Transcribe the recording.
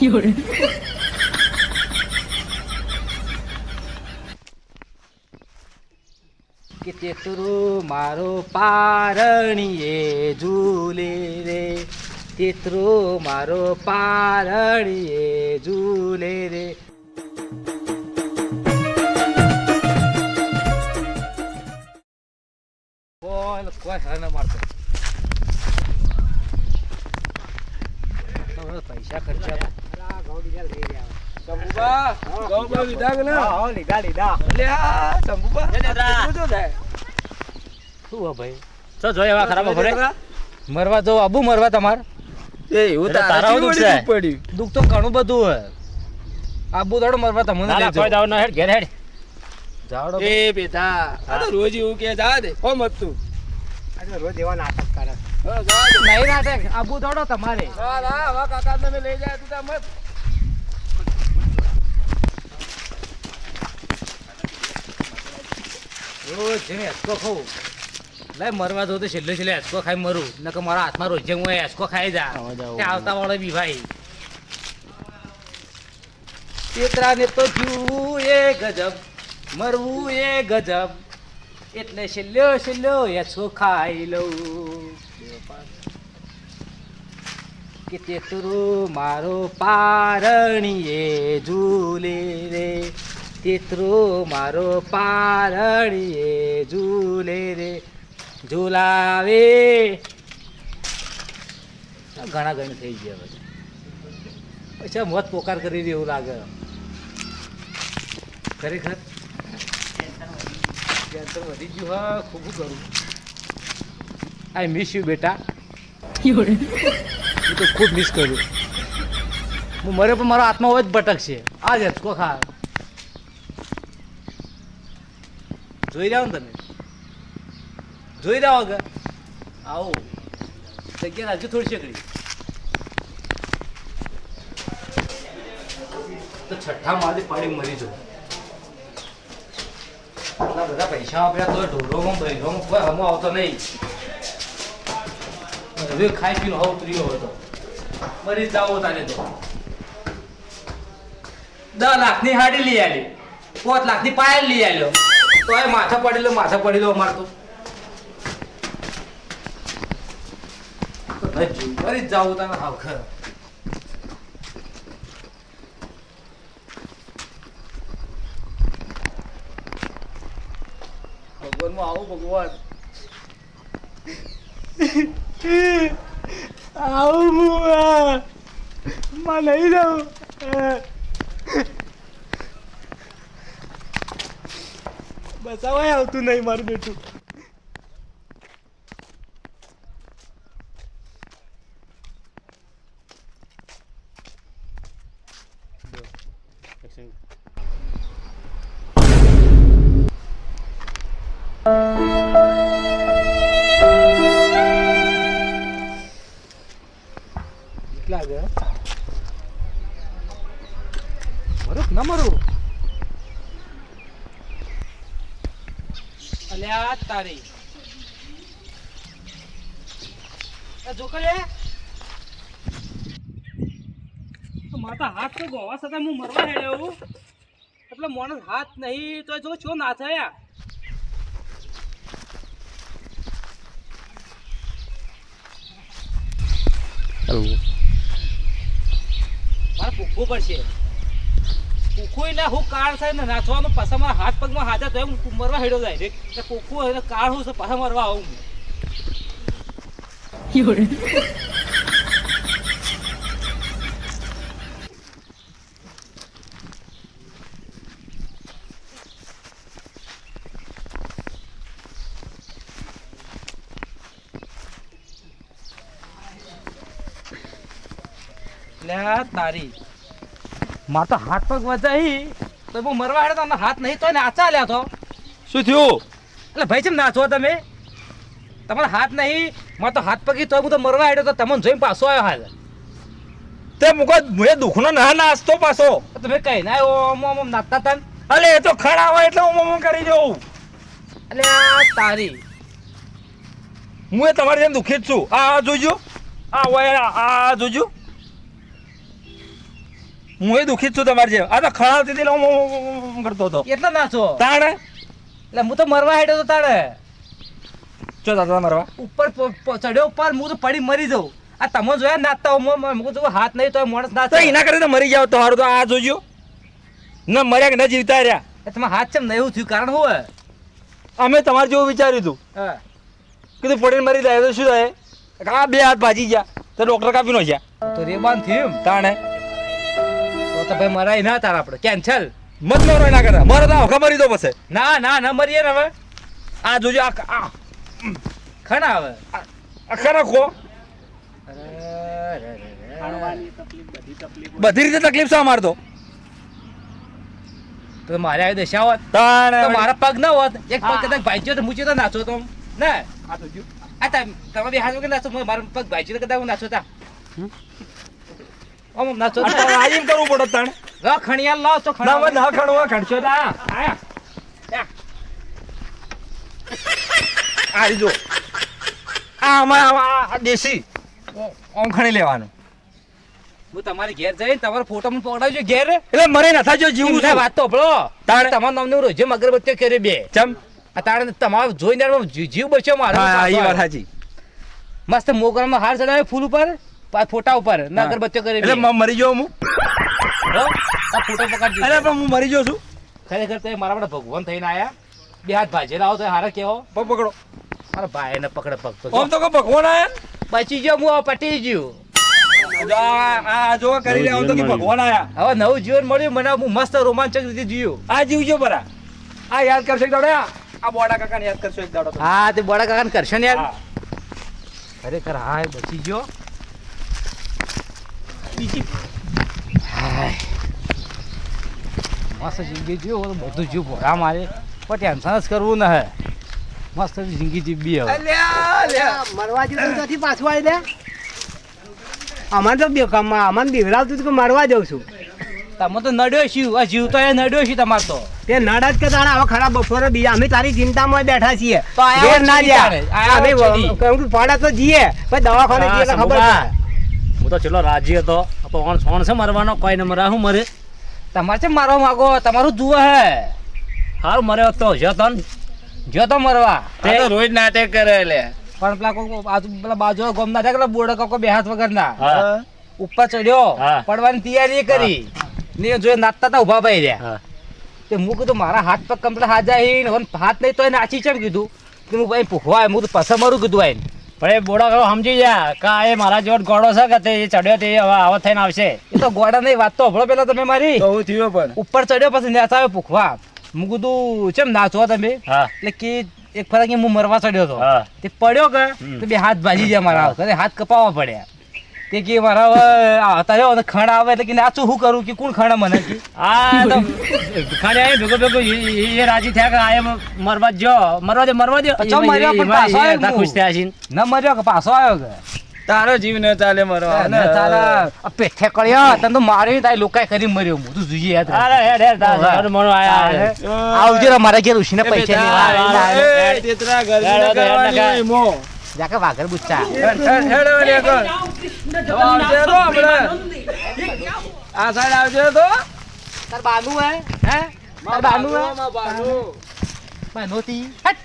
有人，કે તેતરું મારો પારણીએ ઝૂલે રે. તેતરું મારો પારણીએ ઝૂલે રે. ગૌબા લીધા કે ના? લીધા લીધા. લે આ શંભુબા લે શું થાય? શું હો ભાઈ? ચો જોઈ એવા ખરાબ ભરે મરવા જો આબુ મરવા તમાર? એ એવું તારા જેવું દુઃખ છે. પડ્યું દુઃખ તો ઘણું બધું હે આબુ દડો મરવા તમને ના લઈ કોઈ જાઓ. દાવ હેડ ઘેર હેડ. જાડો એ બેટા. આ તો રોજ એવું કે જા દે કોમ હતું આજે રોજ એવા નાટક કરે. હા, જા નહીં નાટક આબુ દડો તમારે. હા હા હવે કાકા તમે લઈ જાય તું મત. રોજ જેને હેસકો ખાઉં. લઈ મરવા દો તો છેલ્લે છેલ્લે હેસકો ખાઈ મરું. નકર મારા હાથમાં રોજ હું હેસકો ખાઈ જા. આવા આવતા વાળો બી ભાઈ. તેતરાને તો જીવવું એ ગજબ મરવું એ ગજબ. એટલે છેલ્લો છેલ્લો હેસકો ખાઈ લઉં. કે તેતરું મારો પારણીએ ઝૂલે રે. તેતરું મારો પારણીએ ઝૂલે રે ઝૂલાવે. ઘણા ઘણી થઈ ગયા પછી પછી મોત પોકાર કરી દે એવું લાગે. ખરેખર? કેન્સર વધી ગયું હા ખૂબ કરું આઈ મિસ યુ બેટા. હું તો ખૂબ મિસ કર્યું. હું મરે પણ મારો આત્મા હોય જ ભટકશે. આ જ હેચકો જોઈ રહ્યા ને તમે? જોઈ રહ્યા કે આવો. જગ્યા રાખજો થોડી શેકડી. તો છઠ્ઠા માળે પાડી મરી આટલા બધા પૈસા આપ્યા તો ઢોરોમાં, બૈરોમાં, કોઈ હમો આવતો નહીં. હવે ખાઈ પીને પ્રિયો હતો મરી જ તારે તો. દસ લાખની હાડી લઈ આલી. પાંચ લાખની પાયલ લઈ આલ્યો. તો એ માથા પડેલો માથા પડેલો અમાર તો. મરી જ જાવું તારે હાવ ખર. ભગવાનમાં આવું ભગવાન. આવું નહીં જાઉં બસાવાય આવતું નહીં મારું બેટું. અલ્યા તારી. એ જોકલે તો માતા હાથ તો ગોવા છતાં હું મરવા હેડ્યો એટલે મોણસ હાથ નહીં તો જો છો ના થયા. મારે પૂખવું પડશે. પૂખવું એટલે હું કાળ થાય ને નાચવાનું પાછા મારા હાથ પગમાં હાથા તો હું મરવા હેડો જાય એટલે પૂખવું એટલે કાળ હું છે પાછા મરવા આવું હું. તારી. માર તો હાથ પગ વજાઈ તો હું મરવા હેડો તો હાથ નહીં તો નાચા લ્યા તો. શું થયું? એટલે ભાઈ છે નાચો તમે? તમારો હાથ નહીં મારે તો હાથ પગી તો હું તો મરવા હેડ્યો તો તમને જોઈને પાછો આવ્યો હાલ. તે મુકો મુએ દુખનો ના નાસ્તો પાછો. તમે કઈ ના ઓમ ઓમ ઓમ નાચતા તન અલે એ તો ખડા હોય એટલે ઓમ ઓમ કરી જઉં. અલે આ તારી. હું એ તમારી જેમ દુખી જ છું. આ આ જોજો. આ હોય આ આ જોજો. હું એ દુઃખી જ છું તમારી જેમ. આ તો ખણાવતી હતી હું- કરતો હતો. એટલે ના છો? તાણે? એટલે હું તો મરવા હેડ્યો તો તાણે. ચો દાદા મરવા. ઉપર ચડ્યો ઉપર હું તો પડી મરી જઉં. આ તમે જોયા નાચતા હું જો હાથ નહીં તો માણસ ના નાચે એના કરીને મરી જાવ તો હારું તો આ જોજો. ના મર્યા કે ના જીવતા રહ્યા. તમે હાથ ચમ નહીં થયું કારણ શું અમે તમારે જેવું વિચાર્યું હતું. કીધું પડીને મરી જાય તો શું થાય? આ બે હાથ ભાજી ગયા. તો ડોક્ટર કાપી નો ગયા. તો રેબાન થયું તાણે? તો ભાઈ મરાય ના તાર આપણે. કેન્સલ. મત મરો એના કરતા. મરો તો આખા મરી દો પછી. ના ના ના મરીએ ને હવે. આ જોજો આ ખણા હવે. આ ખરા ખો બધી રીતે તકલીફ શા મારતો તો? તો મારે આવી દશા હોત. તો મારા પગ ના હોત. એક પગ કદાચ ભાઈચ્યો તો મૂચ્યો તો નાચો તો ના? આ તમે તમે બે હાથ વગર નાચો. મારો પગ ભાઈચ્યો તો કદાચ હું નાચો તા. આમ નાચો આ તો કરવું પડે તાણે? લા ખણિયા લાવ તો ખણા ના ખણવા ખણશો તા. આયા આ રીજો આ અમાર આ- આ દેશી ઓમ ખણી લેવાનું. હું તમારી ઘેર જઈને તમારો ફોટો મને પકડાવજો ઘેર. એટલે મને નથા જો જીવું વાત તો ભળો તાણે? તમારું નામનું રોજે અગરબત્તીઓ કરી બે. ચમ. આ તાણે તમારો જોઈને જીવ બચ્યો મારો. હા એ વાત સાચી. મસ્ત મોગરામાં હાર ચડાવે ફૂલ ઉપર. ફોટા ઉપર ના. અગરબત્તીઓ કરી એટલે મરી ગયો હું. આ ફોટો પકડજો. અરે પણ હું મરી ગયો છું. ખરેખર તો મારા માટે ભગવાન થઈને આયા. બે હાથ ભાજેલા આવો તો હારે કેવો. પગ પકડો. મારા ભાઈને પકડે પગ તો આમ તો કોઈ ભગવાન આયા બચી ગયો હું પટી ગયું. આ આ જો કરી લે તો કે ભગવાન આયા. હવે નવું જીવન મળ્યું મને હું મસ્ત રોમાંચક રીતે જીવ્યું આ જીવજો બરા. આ યાદ કરશો એક દાડો આ બોડા કાકાને યાદ કરશો એક દાડો હા તે બોડા કાકાને કરશે ને યાર. ખરેખર હા બચી ગયો. મસ્ત જિંદગી જીવો બધું જીવ. ભોળા મારે પણ ટેન્શન જ કરવું ન હે. મસ્ત જિંદગી જીવી હવે. મરવા જવું નથી પાછું આવી દે અમારે તો બે કામમાં અમારે બીવડાવતું હતું કે મરવા જઉં છું. તમે તો નડ્યો છું. આ જીવ તો એ નડ્યો છે તમારે તો. તે નડત કે તારા હવે ખરા બપોરે બીજા. અમે તારી ચિંતામાં બેઠા છીએ. તો આયા ના જ્યાં. આયા અમે. કહું તો જઈએ. પછી દવાખાને જઈએ ખબર હા, તો ચેલો રાજી હતો. તો સોણ છે મરવાનો કોઈ ન મરા. હું મરે? તમારે છે મારવા માગો? તમારું જુઓ હે. હારું મર્યો તો જો તો મરવા. તે રોજ નાટક કરે લે. પણ પેલા કોઈ બાજુ પેલા બાજુ ગોમ ના થાય બોર્ડ કાકો બે હાથ વગર ના ઉપર ચડ્યો. પડવાની તૈયારી કરી. ને જો નાચતા તા ઊભા ભાઈ રહ્યા. તે હું કીધું મારા હાથ પગ કમ્પ્લીટ હાજા હી હાથ નહીં તો એને નાચી ચમ કીધું? કે હું ભાઈ પૂખવા હું તો પસા મારું કીધું આઈને. પણ એ બોડા કરો સમજી જા કે એ મારા જેવો ગોડો છે કે તે ચડ્યો તે હવે આવો થઈને આવશે. એ તો ગોડા નહીં વાત તો હભળો પેલા તમે મારી. તો હું થયો પણ. ઉપર ચડ્યો પછી નાચાવે પૂખવા હું કીધું ચેમ નાચો તમે? હા. એટલે કે એક ફરક હું મરવા ચડ્યો હતો. તે પડ્યો કે તો બે હાથ ભાજી ગયા મારા. હાથ કપાવવા પડ્યા. તે કે મારા આવતા રહ્યો અને ખણ આવે એટલે કે નાચું શું કરું કે કોણ ખણ મને? કે આ તો ખાલી આવી ભેગો ભેગો એ- રાજી થયા કે આ એમ મરવા જ મરવા દે મરવા દે. તો ચમ મર્યો પણ પાછો આવ્યો. ખુશ થયા છે ન મર્યો કે પાછો આવ્યો કે? તારો જીવ ન ચાલે મરવા ન ચાલે. પેઠે કળ્યો તને તો માર્યો તારી લોકાય કરી મર્યો. હું તું જોઈએ યાદ અરે હેડ હેડ તાર મરો આયા આવજો રે મારા ઘેર ઉછીને પૈસા ની વાત તેતરા હેડ, હેડ, હેડ. મો. જાકે વાઘર બુચ્ચા. હેડ લે કર આવજે તો આપણે આ સાઈડ આવજે તો. તાર બાનુ હે હે? તાર બાનુ હે? બાનુ તી હટ.